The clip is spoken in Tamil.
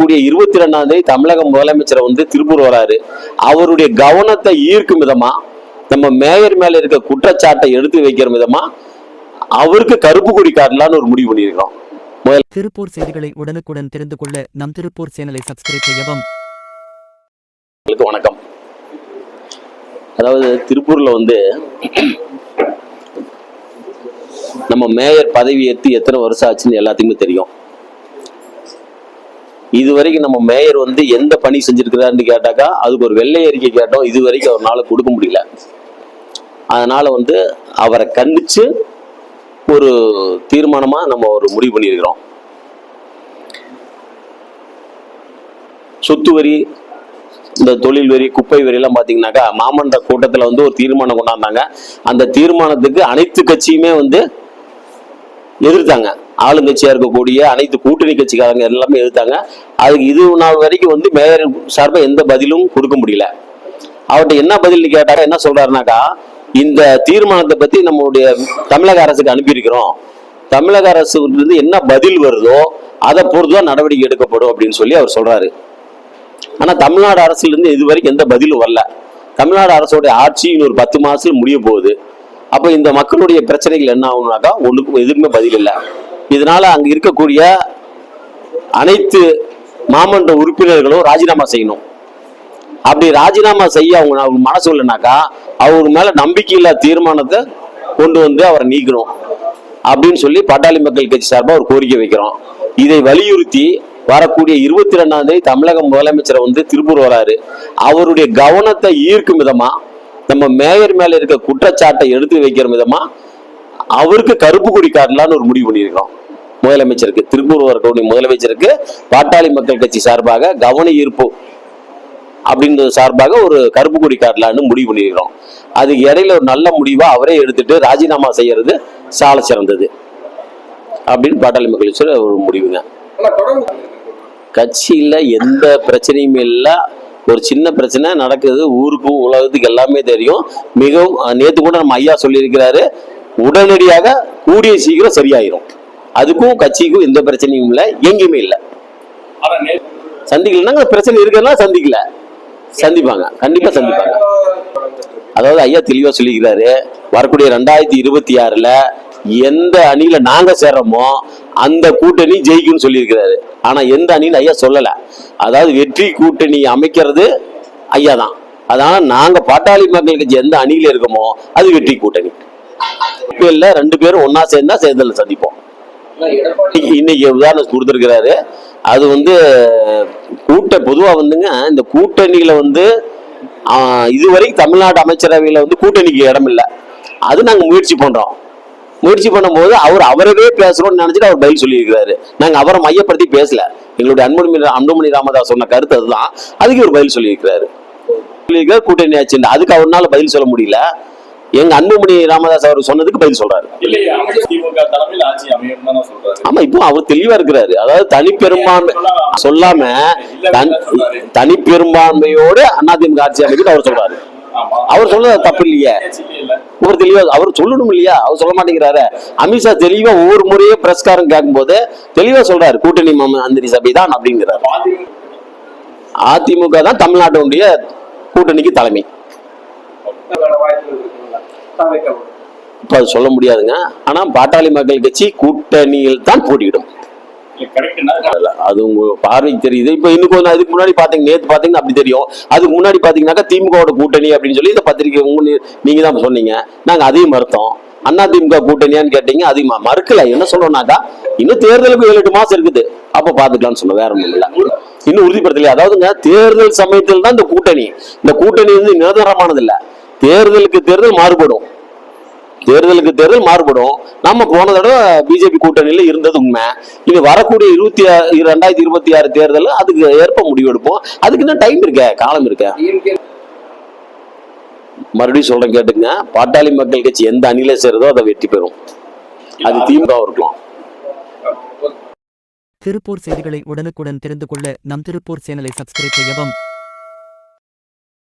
வரக்கூடிய இருபத்தி ரெண்டாம் தேதி தமிழக முதலமைச்சர் வந்து திருப்பூர் வராரு. அவருடைய கவனத்தை ஈர்க்கும் விதமா நம்ம மேயர் மேல இருக்க குற்றச்சாட்டை எடுத்து வைக்கிற விதமா அவருக்கு கருப்பு கொடி காட்டலான்னு ஒரு முடிவு பண்ணியிருக்கிறோம். முதல்ல திருப்பூர் செய்திகளை உடனுக்குடன் தெரிந்து கொள்ள நம் திருப்பூர் சேனலை சப்ஸ்கிரைப் செய்யவும். வணக்கம். அதாவது திருப்பூர்ல வந்து நம்ம மேயர் பதவி ஏற்று எத்தனை வருஷம் ஆச்சுன்னு எல்லாத்துக்குமே தெரியும். இது வரைக்கும் நம்ம மேயர் வந்து எந்த பணி செஞ்சிருக்கிறாருன்னு கேட்டாக்கா அதுக்கு ஒரு வெள்ளை அறிக்கை கேட்டோம். இது வரைக்கும் அவரால் கொடுக்க முடியல. அதனால வந்து அவரை கண்டிச்சு ஒரு தீர்மானமா நம்ம ஒரு முடிவு பண்ணியிருக்கிறோம். சொத்து வரி இந்த தொழில் வரி குப்பை வரி எல்லாம் பாத்தீங்கன்னாக்கா மாமன்ற கூட்டத்துல வந்து ஒரு தீர்மானம் கொண்டாந்தாங்க. அந்த தீர்மானத்துக்கு அனைத்து கட்சியுமே வந்து எதிர்த்தாங்க. ஆளுங்கட்சியா இருக்கக்கூடிய அனைத்து கூட்டணி கட்சிக்காரங்க எல்லாமே எடுத்தாங்க அதுக்கு இது நாள் வரைக்கும் வந்து மேயர் சார்பாக எந்த பதிலும் கொடுக்க முடியல. அவர்கிட்ட என்ன பதில் கேட்டாக்க என்ன சொல்றாருனாக்கா இந்த தீர்மானத்தை பத்தி நம்மளுடைய தமிழக அரசுக்கு அனுப்பியிருக்கிறோம். தமிழக அரசு இருந்து என்ன பதில் வருதோ அதை பொறுத்துதான் நடவடிக்கை எடுக்கப்படும் அப்படின்னு சொல்லி அவர் சொல்றாரு. ஆனா தமிழ்நாடு அரசுல இருந்து இது வரைக்கும் எந்த பதிலும் வரல. தமிழ்நாடு அரசோடைய ஆட்சி இன்னொரு பத்து மாசத்துல முடிய போகுது. அப்ப இந்த மக்களுடைய பிரச்சனைகள் என்ன ஆகும்னாக்கா ஒண்ணுக்கும் எதுக்குமே பதில் இல்லை. இதனால அங்க இருக்கக்கூடிய அனைத்து மாமன்ற உறுப்பினர்களும் ராஜினாமா செய்யணும். அப்படி ராஜினாமா செய்ய அவங்க அவங்க மனசு இல்லைனாக்கா அவங்க மேல நம்பிக்கையில்லா தீர்மானத்தை கொண்டு வந்து அவரை நீக்கணும். அப்படின்னு சொல்லி பாட்டாளி மக்கள் கட்சி சார்பாக ஒரு கோரிக்கை வைக்கிறோம். இதை வலியுறுத்தி வரக்கூடிய இருபத்தி ரெண்டாம் தேதி தமிழக முதலமைச்சர் வந்து திருப்பூர் வராரு. அவருடைய கவனத்தை ஈர்க்கும் விதமா நம்ம மேயர் மேல இருக்க குற்றச்சாட்டை எடுத்து வைக்கிற விதமா அவருக்கு கருப்பு கொடி காட்டலான்னு ஒரு முடிவு பண்ணியிருக்கிறோம். முதலமைச்சருக்கு திருப்பூர் வரக்கூடிய முதலமைச்சருக்கு பாட்டாளி மக்கள் கட்சி சார்பாக கவன ஈர்ப்பு அப்படின்றது சார்பாக ஒரு கருப்பு கொடி காட்டலான்னு முடிவு பண்ணியிருக்கிறோம். அது இடையில ஒரு நல்ல முடிவா அவரே எடுத்துட்டு ராஜினாமா செய்யறது சால சிறந்தது அப்படின்னு பாட்டாளி மக்கள் ஒரு முடிவுங்க. கட்சியில எந்த பிரச்சனையும் இல்லை. ஒரு சின்ன பிரச்சனை நடக்குது ஊருக்கு உலகத்துக்கு எல்லாமே தெரியும். மிகவும் நேற்று நேத்து கூட நம்ம ஐயா சொல்லியிருக்கிறாரு உடனடியாக கூடிய சீக்கிரம் சரியாயிரும். அதுக்கும் கட்சிக்கும் எந்த பிரச்சனையும் இல்லை எங்கேயுமே இல்லை. சந்திக்கலன்னா பிரச்சனை இருக்குன்னா சந்திக்கல. சந்திப்பாங்க. கண்டிப்பா சந்திப்பாங்க. அதாவது ஐயா தெளிவா சொல்லிக்கிறாரு வரக்கூடிய ரெண்டாயிரத்தி இருபத்தி ஆறுல எந்த அணியில நாங்க சேர்றோமோ அந்த கூட்டணி ஜெயிக்கும்னு சொல்லியிருக்கிறாரு. ஆனா எந்த அணின்னு ஐயா சொல்லல. அதாவது வெற்றி கூட்டணி அமைக்கிறது ஐயா தான். அதனால நாங்க பாட்டாளி மக்கள் கட்சி எந்த அணியில இருக்கோமோ அது வெற்றி கூட்டணி. இல்ல ரெண்டு பேரும் ஒன்னா சேர்ந்தா சேர்ந்தல சந்திப்போம். இன்னைக்கு- உதாரணம் கொடுத்துருக்கிறாரு. அது வந்து கூட்ட பொதுவா வந்துங்க இந்த கூட்டணியில வந்து ஆஹ், இதுவரைக்கும் தமிழ்நாடு அமைச்சரவையில வந்து கூட்டணிக்கு இடம் இல்லை. அது நாங்க முயற்சி பண்றோம். முயற்சி பண்ணும்போது அவர் அவரவே பேசுறோம்னு நினைச்சிட்டு அவர் பதில் சொல்லியிருக்கிறாரு. நாங்க அவரை மையப்படுத்தி பேசல. எங்களுடைய அன்புமணி அன்புமணி ராமதாஸ் சொன்ன கருத்து அதுதான். அதுக்கு அவர் பதில் சொல்லியிருக்கிறாரு. சொல்லியிருக்காரு கூட்டணி ஆச்சு அதுக்கு அவரால் பதில் சொல்ல முடியல. எங்க அன்புமணி ராமதாஸ் அவர் சொன்னதுக்கு பதில் சொல்றாரு. ஆமா இப்போ அவர் தெளிவா இருக்கிறாரு. அதாவது தனி பெரும்பான்மை சொல்லாம. தன்- தனி பெரும்பான்மையோடு அதிமுக ஆட்சி அமைக்குன்னு அவர் சொல்றாரு. அவர் சொல்றது தப்பு இல்லையே. இல்ல அவர் தெளிவா அவர் சொல்லணும் இல்லையா? அவர் சொல்ல மாட்டேங்கிறாரு. அமித்ஷா தெளிவா ஒவ்வொரு முறையும் பிரஸ்காரம் கேட்கும்போது தெளிவா சொல்றாரு. கூட்டணி மந்திரி சபை தான் அப்படிங்கிறாரு. அதிமுக. தான் தமிழ்நாட்டினுடைய கூட்டணிக்கு தலைமை. இப்ப அது சொல்ல முடியாதுங்க. ஆனா பாட்டாளி மக்கள் கட்சி கூட்டணியில் தான் போட்டியிடும். அது உங்க பார்வைக்கு தெரியுது. இப்ப இன்னும் கொஞ்சம் அதுக்கு முன்னாடி பாத்தீங்க நேத்து பாத்தீங்கன்னா அப்படி தெரியும். அதுக்கு முன்னாடி பாத்தீங்கன்னாக்கா திமுகவோட கூட்டணி அப்படின்னு சொல்லி இந்த பத்திரிகை உங்க நீங்க தான் சொன்னீங்க. நாங்க அதையும் மறுத்தோம். அண்ணா திமுக கூட்டணியான்னு கேட்டீங்க அதையும் ம- மறுக்கல. என்ன சொல்றோம்னாக்கா இன்னும் தேர்தலுக்கு ஏழு எட்டு மாசம் இருக்குது. அப்ப பாத்துக்கலாம்னு சொன்ன வேற ஒண்ணும் இல்ல. இன்னும் உறுதிப்படுத்தலையா? அதாவதுங்க தேர்தல் சமயத்தில் தான் இந்த கூட்டணி. இந்த கூட்டணி வந்து நிரந்தரமானது இல்ல தேர்தலுக்கு தேர்தல் மாறுபடும். தேர்தலுக்கு தேர்தல் மாறுபடும். நம்ம போன தடவை பிஜேபி கூட்டணியில இருந்தது உண்மை. இனி வரக்கூடிய இருபத்தி ரெண்டாயிரத்தி இருபத்தி ஆறு தேர்தல் அதுக்கு ஏற்ப முடிவெடுப்போம். அதுக்கு இன்னும் டைம் இருக்க காலம் இருக்க. மறுபடியும் சொல்றேன் கேட்டுங்க பாட்டாளி மக்கள் கட்சி எந்த அணியில சேருதோ அதை வெற்றி பெறும். அது திமுக இருக்கலாம். திருப்பூர் செய்திகளை உடனுக்குடன் தெரிந்து கொள்ள நம் திருப்பூர் சேனலை சப்ஸ்கிரைப் செய்யவும்